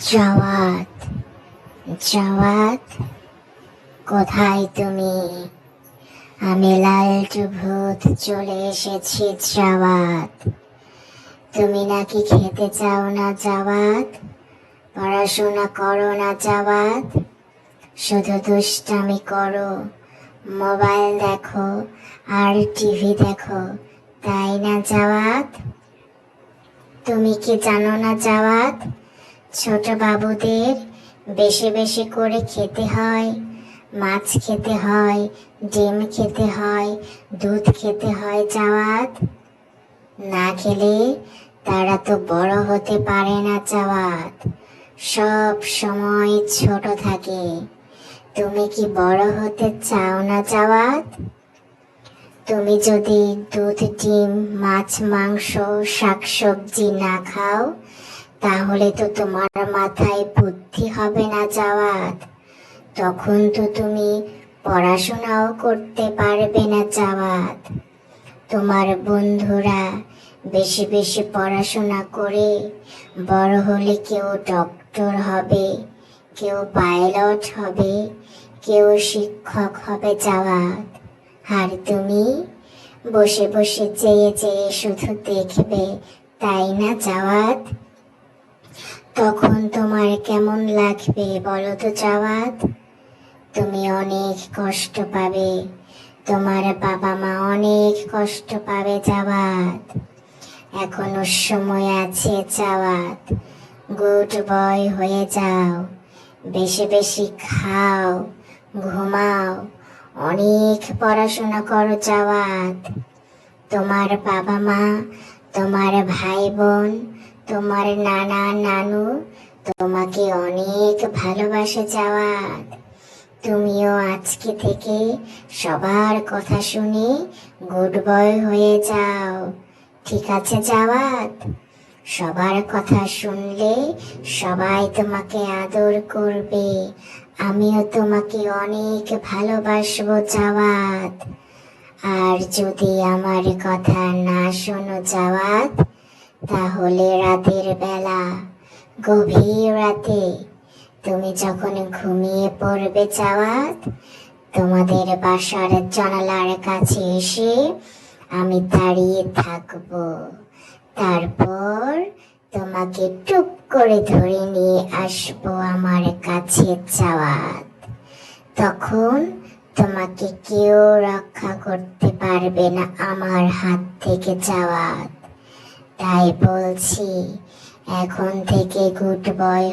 জওয়াত জওয়াত, কোথায় তুমি? আমি লালটু ভূত চলে এসেছি জওয়াত। তুমি নাকি খেতে চাও না জাওয়াত? পড়াশোনা করো না জাওয়াত? শুধু দুষ্টামি করো। মোবাইল দেখো, আর টিভি দেখো, তাই না জাওয়াত? তুমি কি জানো না জাওয়াত? ছোট বাবুদের বেশি বেশি করে খেতে হয়, মাছ খেতে হয়, ডিম খেতে হয়, দুধ খেতে হয়, চাওয়াত। না খেলে তারা তো বড় হতে পারে না, চাওয়াত। সব সময় ছোট থাকে। তুমি কি বড় হতে চাও না জাওয়াত তুমি যদি দুধ, ডিম, মাছ, মাংস, শাকসবজি না খাও তাহলে তো তোমার মাথায় বুদ্ধি হবে না জাওয়াত। তখন তো তুমি পড়াশোনাও করতে পারবে না জাওয়াত। তোমার বন্ধুরা বেশি বেশি পড়াশোনা করে বড় হলে কেউ ডক্টর হবে, কেউ পাইলট হবে, কেউ শিক্ষক হবে জাওয়াত। আর তুমি বসে বসে চেয়ে চেয়ে শুধু দেখবে, তাই না জাওয়াত? তখন তোমার কেমন লাগবে বলো তো, জাওয়াত? তুমি অনেক কষ্ট পাবে। তোমার বাবা মা অনেক কষ্ট পাবে, জাওয়াত। এখনও সময় আছে, জাওয়াত। গুড বয় হয়ে যাও। বেশি বেশি খাও, ঘুমাও। অনেক পড়াশোনা করো, জাওয়াত। তোমার বাবা মা, তোমার ভাই বোন তোমার নানা নানু, তোমাকে অনেক ভালোবাসে যাওয়াত তুমিও আজকে থেকে সবার কথা শুনে গুড বয় হয়ে যাও। ঠিক আছে যাওয়াত সবার কথা শুনলে সবাই তোমাকে আদর করবে। আমিও তোমাকে অনেক ভালোবাসবো যাওয়াত আর যদি আমার কথা না শোনো যাওয়াত তাহলে রাতের বেলা, গভীর রাতে তুমি যখন ঘুমিয়ে পড়বে যাওয়াত তোমাদের বাসার জানালার কাছে এসে আমি দাঁড়িয়ে থাকব। তারপর তোমাকে টুপ করে ধরে নিয়ে আসব আমার কাছে চাওয়াত। তখন তোমাকে কেউ রক্ষা করতে পারবে না আমার হাত থেকে যাওয়াত তাই বলছি এখন থেকে গুড বয়